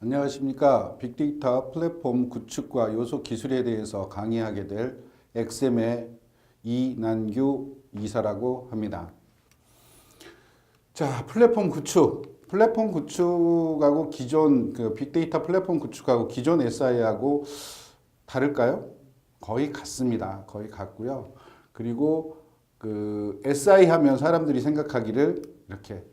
안녕하십니까. 빅데이터 플랫폼 구축과 요소 기술에 대해서 강의하게 될 엑셈의 이난규 이사라고 합니다. 자, 플랫폼 구축. 플랫폼 구축하고 기존 그 빅데이터 플랫폼 구축하고 기존 SI하고 다를까요? 거의 같습니다. 거의 같고요. 그리고 그 SI 하면 사람들이 생각하기를 이렇게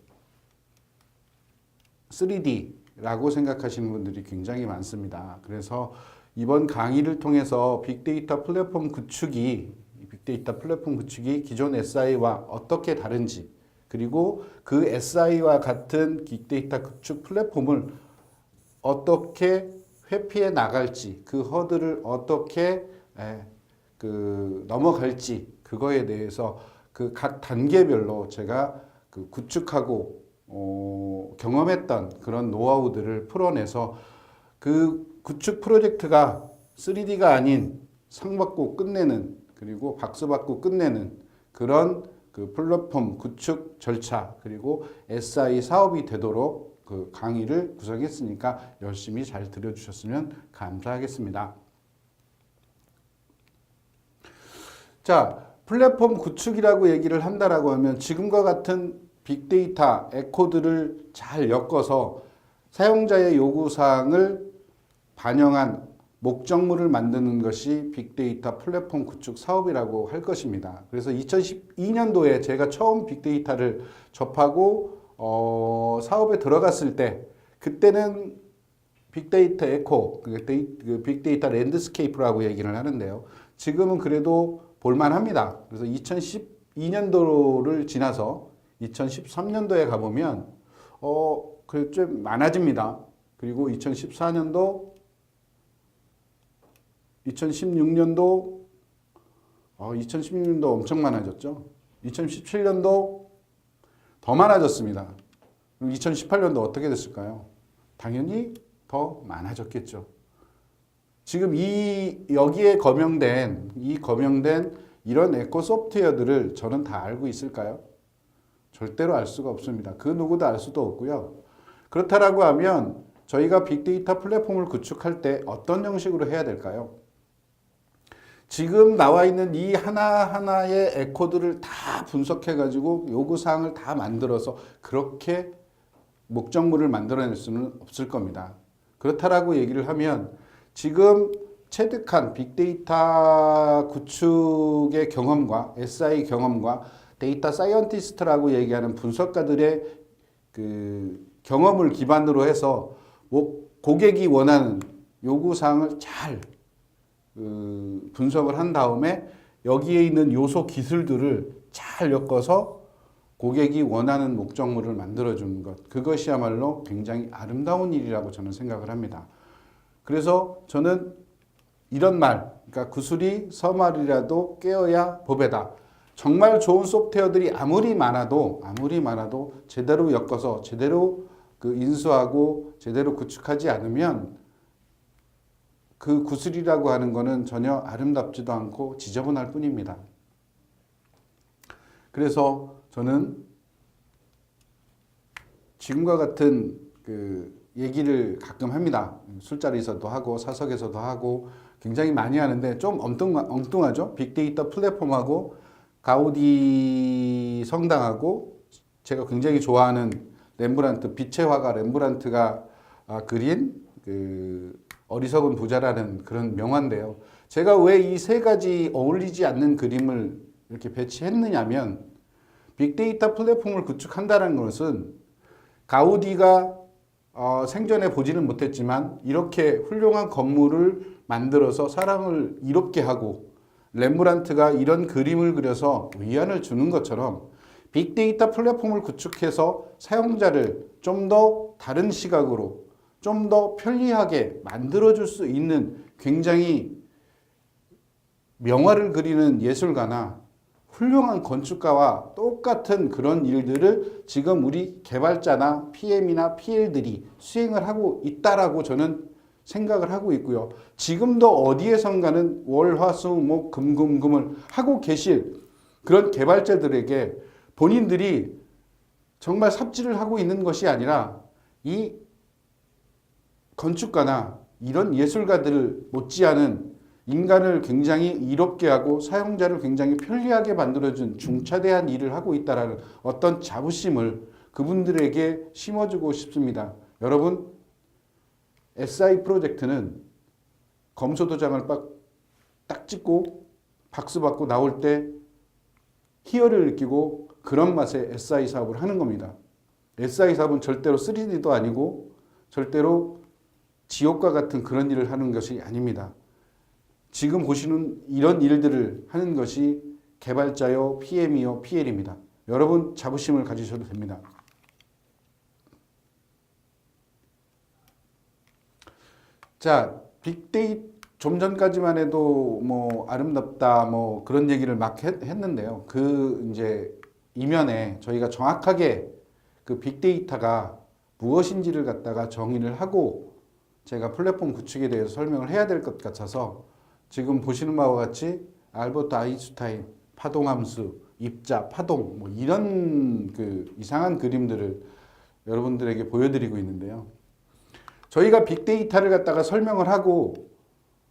3D 라고 생각하시는 분들이 굉장히 많습니다. 그래서 이번 강의를 통해서 빅데이터 플랫폼 구축이 빅데이터 플랫폼 구축이 기존 SI와 어떻게 다른지 그리고 그 SI와 같은 빅데이터 구축 플랫폼을 어떻게 회피해 나갈지 그 허들을 어떻게 에, 그 넘어갈지 그거에 대해서 그 각 단계별로 제가 그 구축하고 어, 경험했던 그런 노하우들을 풀어내서 그 구축 프로젝트가 3D가 아닌 상 받고 끝내는 그리고 박수 받고 끝내는 그런 그 플랫폼 구축 절차 그리고 SI 사업이 되도록 그 강의를 구성했으니까 열심히 잘 들어주셨으면 감사하겠습니다. 자, 플랫폼 구축이라고 얘기를 한다라고 하면 지금과 같은 빅데이터 에코드를 잘 엮어서 사용자의 요구사항을 반영한 목적물을 만드는 것이 빅데이터 플랫폼 구축 사업이라고 할 것입니다. 그래서 2012년도에 제가 처음 빅데이터를 접하고 어, 사업에 들어갔을 때 그때는 빅데이터 에코, 그 데이- 그 빅데이터 랜드스케이프라고 얘기를 하는데요. 지금은 그래도 볼만합니다. 그래서 2012년도를 지나서 2013년도에 가보면 어, 그좀 많아집니다. 그리고 2014년도, 2016년도, 어, 2016년도 엄청 많아졌죠. 2017년도 더 많아졌습니다. 그럼 2018년도 어떻게 됐을까요? 당연히 더 많아졌겠죠. 지금 이 여기에 거명된 이 거명된 이런 에코 소프트웨어들을 저는 다 알고 있을까요? 절대로 알 수가 없습니다. 그 누구도 알 수도 없고요. 그렇다라고 하면 저희가 빅데이터 플랫폼을 구축할 때 어떤 형식으로 해야 될까요? 지금 나와 있는 이 하나하나의 에코드를 다 분석해 가지고 요구 사항을 다 만들어서 그렇게 목적물을 만들어낼 수는 없을 겁니다. 그렇다라고 얘기를 하면 지금 체득한 빅데이터 구축의 경험과 SI 경험과 데이터 사이언티스트라고 얘기하는 분석가들의 그 경험을 기반으로 해서 뭐 고객이 원하는 요구 사항을 잘 그 분석을 한 다음에 여기에 있는 요소 기술들을 잘 엮어서 고객이 원하는 목적물을 만들어주는 것 그것이야말로 굉장히 아름다운 일이라고 저는 생각을 합니다. 그래서 저는 이런 말, 그러니까 구슬이 서말이라도 깨어야 법에다. 정말 좋은 소프트웨어들이 아무리 많아도 아무리 많아도 제대로 엮어서 제대로 그 인수하고 제대로 구축하지 않으면 그 구슬이라고 하는 거는 전혀 아름답지도 않고 지저분할 뿐입니다. 그래서 저는 지금과 같은 그 얘기를 가끔 합니다. 술자리에서도 하고 사석에서도 하고 굉장히 많이 하는데 좀 엉뚱, 엉뚱하죠. 빅데이터 플랫폼하고 가우디 성당하고 제가 굉장히 좋아하는 렘브란트 빛의 화가 렘브란트가 아, 그린 그 어리석은 부자라는 그런 명화인데요. 제가 왜 이 세 가지 어울리지 않는 그림을 이렇게 배치했느냐면 빅데이터 플랫폼을 구축한다는 것은 가우디가 어, 생전에 보지는 못했지만 이렇게 훌륭한 건물을 만들어서 사람을 이롭게 하고 렘브란트가 이런 그림을 그려서 위안을 주는 것처럼 빅데이터 플랫폼을 구축해서 사용자를 좀 더 다른 시각으로 좀 더 편리하게 만들어줄 수 있는 굉장히 명화를 그리는 예술가나 훌륭한 건축가와 똑같은 그런 일들을 지금 우리 개발자나 PM이나 PL들이 수행을 하고 있다라고 저는 생각을 하고 있고요. 지금도 어디에선가는 월, 화, 수, 목, 금, 금, 금을 하고 계실 그런 개발자들에게 본인들이 정말 삽질을 하고 있는 것이 아니라 이 건축가나 이런 예술가들을 못지않은 인간을 굉장히 이롭게 하고 사용자를 굉장히 편리하게 만들어준 중차대한 일을 하고 있다라는 어떤 자부심을 그분들에게 심어주고 싶습니다. 여러분, SI 프로젝트는 검소 도장을 빡, 딱 찍고 박수 받고 나올 때 희열을 느끼고 그런 맛에 SI 사업을 하는 겁니다. SI 사업은 절대로 3D도 아니고 절대로 지옥과 같은 그런 일을 하는 것이 아닙니다. 지금 보시는 이런 일들을 하는 것이 개발자요, PM이요, PL입니다. 여러분 자부심을 가지셔도 됩니다. 자, 빅데이 좀 전까지만 해도 뭐 아름답다 뭐 그런 얘기를 막 했, 했는데요. 그 이제 이면에 저희가 정확하게 그 빅데이터가 무엇인지를 갖다가 정의를 하고 제가 플랫폼 구축에 대해서 설명을 해야 될 것 같아서 지금 보시는 바와 같이 알버트 아인슈타인 파동함수 입자 파동 뭐 이런 그 이상한 그림들을 여러분들에게 보여드리고 있는데요. 저희가 빅데이터를 갖다가 설명을 하고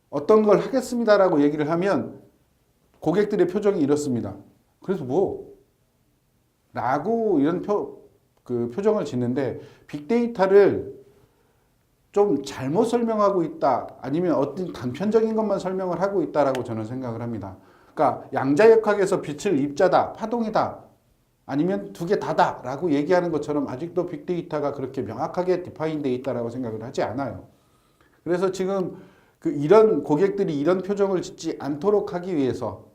어떤 걸 하겠습니다라고 얘기를 하면 고객들의 표정이 이렇습니다. 그래서 뭐? 라고 이런 표, 그 표정을 짓는데 빅데이터를 좀 잘못 설명하고 있다 아니면 어떤 단편적인 것만 설명을 하고 있다라고 저는 생각을 합니다. 그러니까 양자역학에서 빛을 입자다, 파동이다 아니면 두 개 다다라고 얘기하는 것처럼 아직도 빅데이터가 그렇게 명확하게 디파인돼 있다라고 생각을 하지 않아요. 그래서 지금 그 이런 고객들이 이런 표정을 짓지 않도록 하기 위해서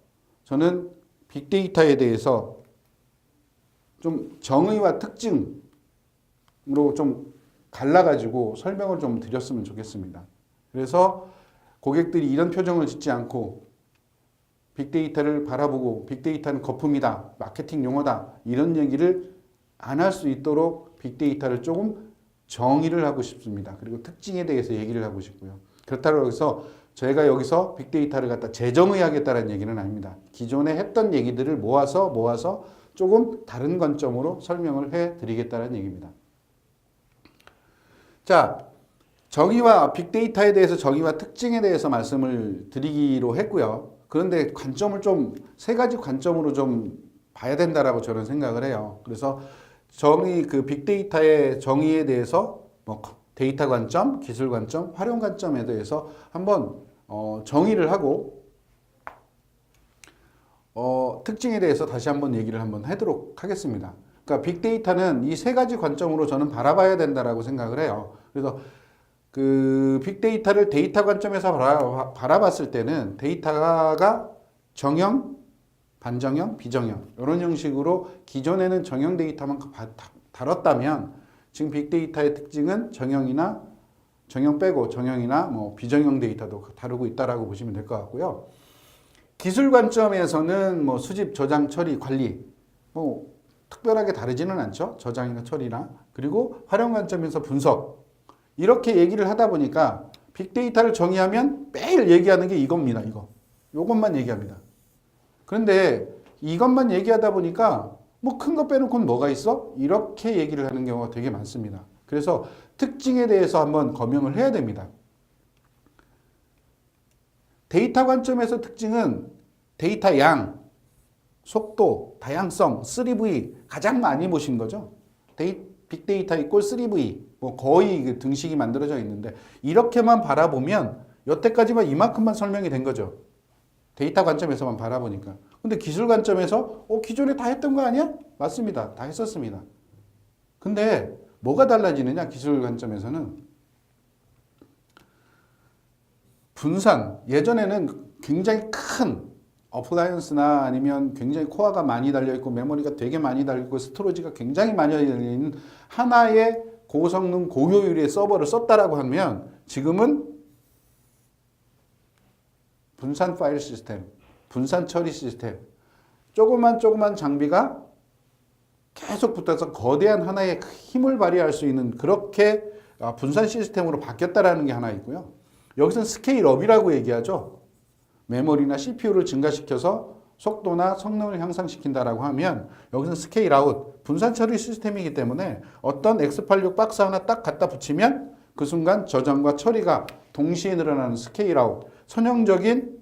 저는 빅데이터에 대해서 좀 정의와 특징으로 좀 갈라가지고 설명을 좀 드렸으면 좋겠습니다. 그래서 고객들이 이런 표정을 짓지 않고 빅데이터를 바라보고 빅데이터는 거품이다, 마케팅 용어다 이런 얘기를 안 할 수 있도록 빅데이터를 조금 정의를 하고 싶습니다. 그리고 특징에 대해서 얘기를 하고 싶고요. 그렇다고 해서 저희가 여기서 빅데이터를 갖다 재정의하겠다는 얘기는 아닙니다. 기존에 했던 얘기들을 모아서 모아서 조금 다른 관점으로 설명을 해 드리겠다는 얘기입니다. 자, 정의와 빅데이터에 대해서 정의와 특징에 대해서 말씀을 드리기로 했고요. 그런데 관점을 좀 세 가지 관점으로 좀 봐야 된다라고 저는 생각을 해요. 그래서 정의 그 빅데이터의 정의에 대해서 뭐 데이터 관점, 기술 관점, 활용 관점에 대해서 한번 어, 정의를 하고 어, 특징에 대해서 다시 한번 얘기를 한번 하도록 하겠습니다. 그러니까 빅데이터는 이 세 가지 관점으로 저는 바라봐야 된다라고 생각을 해요. 그래서 그 빅데이터를 데이터 관점에서 바라, 바라봤을 때는 데이터가 정형, 반정형, 비정형 이런 형식으로 기존에는 정형 데이터만 다뤘다면 지금 빅데이터의 특징은 정형이나 정형 빼고 정형이나 뭐 비정형 데이터도 다루고 있다라고 보시면 될 것 같고요. 기술 관점에서는 뭐 수집, 저장, 처리, 관리 뭐 특별하게 다르지는 않죠. 저장이나 처리나 그리고 활용 관점에서 분석 이렇게 얘기를 하다 보니까 빅데이터를 정의하면 매일 얘기하는 게 이겁니다. 이거 요것만 얘기합니다. 그런데 이것만 얘기하다 보니까 뭐 큰 거 빼놓고는 뭐가 있어? 이렇게 얘기를 하는 경우가 되게 많습니다. 그래서 특징에 대해서 한번 검명을 해야 됩니다. 데이터 관점에서 특징은 데이터 양, 속도, 다양성, 3V 가장 많이 보신 거죠. 데이, 빅데이터 이꼴 3V 뭐 거의 그 등식이 만들어져 있는데 이렇게만 바라보면 여태까지만 이만큼만 설명이 된 거죠. 데이터 관점에서만 바라보니까. 근데 기술 관점에서 어 기존에 다 했던 거 아니야? 맞습니다. 다 했었습니다. 근데 뭐가 달라지느냐 기술 관점에서는 분산 예전에는 굉장히 큰 어플라이언스나 아니면 굉장히 코어가 많이 달려 있고 메모리가 되게 많이 달려 있고 스토리지가 굉장히 많이 달려 있는 하나의 고성능 고효율의 서버를 썼다라고 하면 지금은 분산 파일 시스템, 분산 처리 시스템, 조그만 조그만 장비가 계속 붙어서 거대한 하나의 힘을 발휘할 수 있는 그렇게 분산 시스템으로 바뀌었다라는 게 하나 있고요. 여기서는 스케일업이라고 얘기하죠. 메모리나 CPU를 증가시켜서 속도나 성능을 향상시킨다라고 하면 여기서는 스케일 아웃, 분산 처리 시스템이기 때문에 어떤 X86 박스 하나 딱 갖다 붙이면 그 순간 저장과 처리가 동시에 늘어나는 스케일 아웃, 선형적인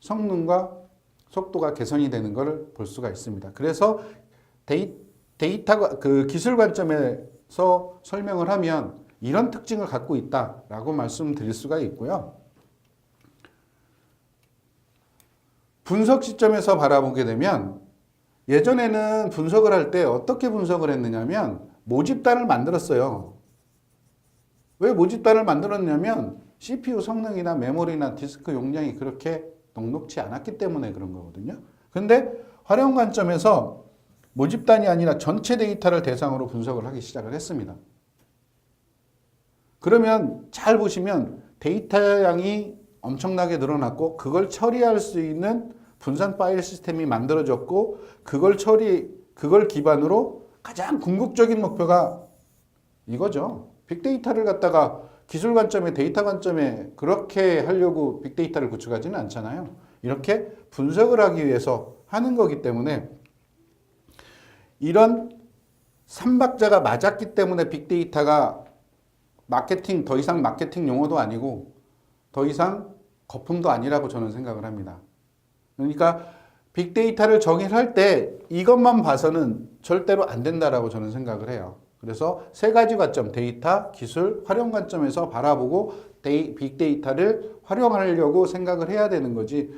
성능과 속도가 개선이 되는 것을 볼 수가 있습니다. 그래서 데이, 데이터 그 기술 관점에서 설명을 하면 이런 특징을 갖고 있다라고 말씀드릴 수가 있고요. 분석 시점에서 바라보게 되면 예전에는 분석을 할 때 어떻게 분석을 했느냐면 모집단을 만들었어요. 왜 모집단을 만들었냐면 CPU 성능이나 메모리나 디스크 용량이 그렇게 넉넉치 않았기 때문에 그런 거거든요. 근데 활용 관점에서 모집단이 아니라 전체 데이터를 대상으로 분석을 하기 시작을 했습니다. 그러면 잘 보시면 데이터 양이 엄청나게 늘어났고 그걸 처리할 수 있는 분산 파일 시스템이 만들어졌고 그걸 처리 그걸 기반으로 가장 궁극적인 목표가 이거죠. 빅데이터를 갖다가 기술 관점에 데이터 관점에 그렇게 하려고 빅데이터를 구축하지는 않잖아요. 이렇게 분석을 하기 위해서 하는 거기 때문에 이런 삼박자가 맞았기 때문에 빅데이터가 마케팅 더 이상 마케팅 용어도 아니고 더 이상 거품도 아니라고 저는 생각을 합니다. 그러니까 빅데이터를 정의할 때 이것만 봐서는 절대로 안 된다라고 저는 생각을 해요. 그래서 세 가지 관점, 데이터, 기술, 활용 관점에서 바라보고 데이, 빅데이터를 활용하려고 생각을 해야 되는 거지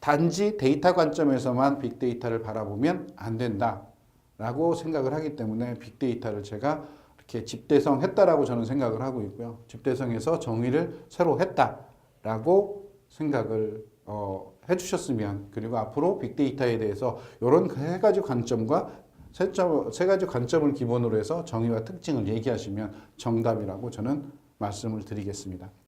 단지 데이터 관점에서만 빅데이터를 바라보면 안 된다라고 생각을 하기 때문에 빅데이터를 제가 이렇게 집대성 했다라고 저는 생각을 하고 있고요. 집대성에서 정의를 새로 했다라고 생각을 어, 해주셨으면 그리고 앞으로 빅데이터에 대해서 이런 세 가지 관점과 세, 점, 세 가지 관점을 기본으로 해서 정의와 특징을 얘기하시면 정답이라고 저는 말씀을 드리겠습니다.